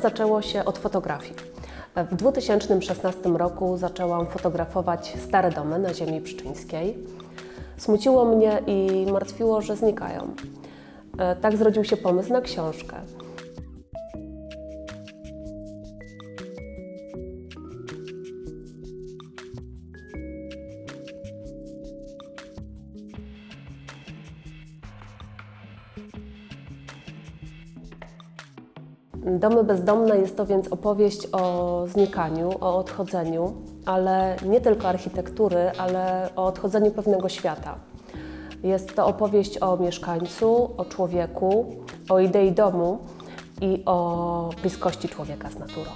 zaczęło się od fotografii. W 2016 roku zaczęłam fotografować stare domy na ziemi pszczyńskiej. Smuciło mnie i martwiło, że znikają. E, Tak zrodził się pomysł na książkę. Domy bezdomne jest to więc opowieść o znikaniu, o odchodzeniu, ale nie tylko architektury, ale o odchodzeniu pewnego świata. Jest to opowieść o mieszkańcu, o człowieku, o idei domu i o bliskości człowieka z naturą.